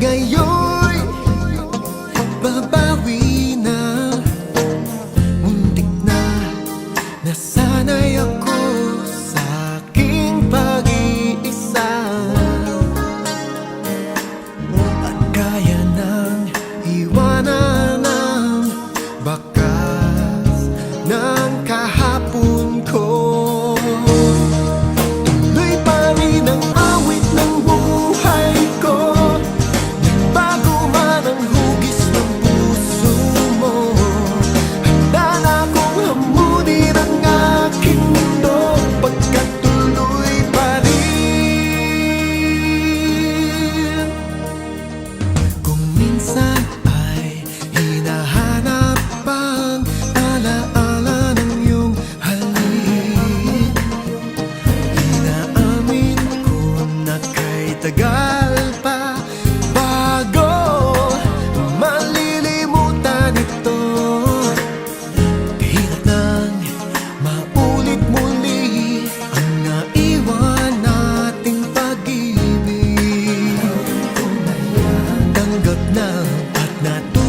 该有 na at natututupan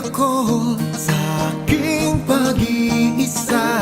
ako sa aking pag-iisa.